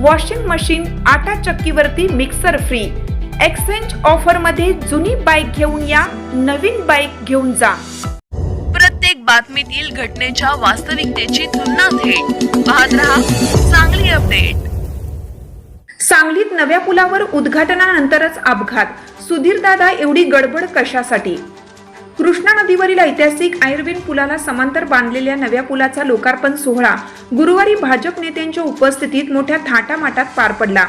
Washing machine आटा चक्कीवरती mixer free exchange ऑफरमध्ये जुनी बाईक घेऊन या नवीन बाईक घेऊन जा. प्रत्येक बातमीतील घटनेच्या वास्तविकतेची तुलना थेट. पाहत रहा चांगली अपडेट सांगलीत नव्या पुलावर उद्घाटनानंतरच अपघात. सुधीर दादा एवढी गडबड कशासाठी? कृष्णा नदीवरील ऐतिहासिक आयुर्वेद पुलाला समांतर बांधलेल्या नव्या पुलाचा लोकार्पण सोहळा गुरुवारी भाजप नेत्यांच्या उपस्थितीत मोठ्या थाटामाटात पार पडला.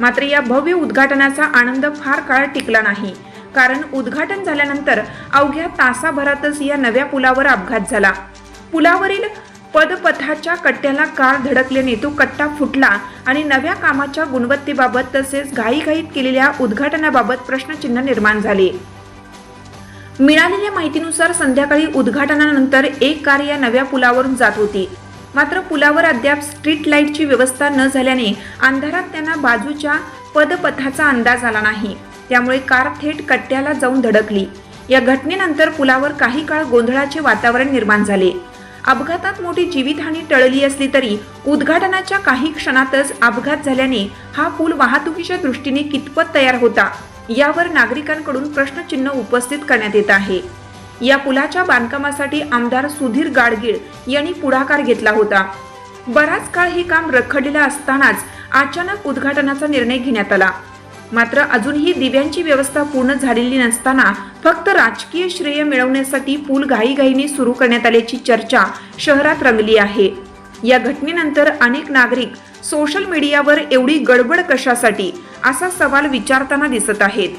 मात्र या भव्य उद्घाटनाचा आनंद फार काळ टिकला नाही. कारण उद्घाटन झाल्यानंतर अवघ्या तासाभरातच या नव्या पुलावर अपघात झाला. पुलावरील पदपथाच्या कट्ट्याला कार धडकल्याने तो कट्टा फुटला आणि नव्या कामाच्या गुणवत्तेबाबत तसेच घाईघाईत केलेल्या उद्घाटनाबाबत प्रश्नचिन्ह निर्माण झाले. मिळालेल्या माहितीनुसार संध्याकाळी उद्घाटनानंतर एक कार या नव्या पुलावरून जात होती. मात्र पुलावर अद्याप स्ट्रीट लाईटची व्यवस्था न झाल्याने अंधारात त्यांना बाजूच्या पदपथाचा अंदाज आला नाही. त्यामुळे कार थेट कट्ट्याला जाऊन धडकली. या घटनेनंतर पुलावर काही काळ गोंधळाचे वातावरण निर्माण झाले. अपघातात मोठी जीवितहानी टळली असली तरी उद्घाटनाच्या काही क्षणातच अपघात झाल्याने हा पूल वाहतुकीच्या दृष्टीने कितपत तयार होता? यावर नागरिकांकडून प्रश्नचिन्ह उपस्थित करण्यात येत आहे. या पुलाच्या बांधकामासाठी आमदार सुधीर गाडगीळ यांनी पुढाकार घेतला होता. बराच काळ हे काम रखडलेलं असतानाच अचानक उद्घाटनाचा निर्णय घेण्यात आला. मात्र अजूनही दिव्यांची व्यवस्था पूर्ण झालेली नसताना फक्त राजकीय श्रेय मिळवण्यासाठी पूल घाईघाईने सुरू करण्यात आल्याची चर्चा शहरात रंगली आहे. या घटनेनंतर अनेक नागरिक सोशल मीडियावर एवढी गडबड कशासाठी? असा सवाल विचारताना दिसत आहेत.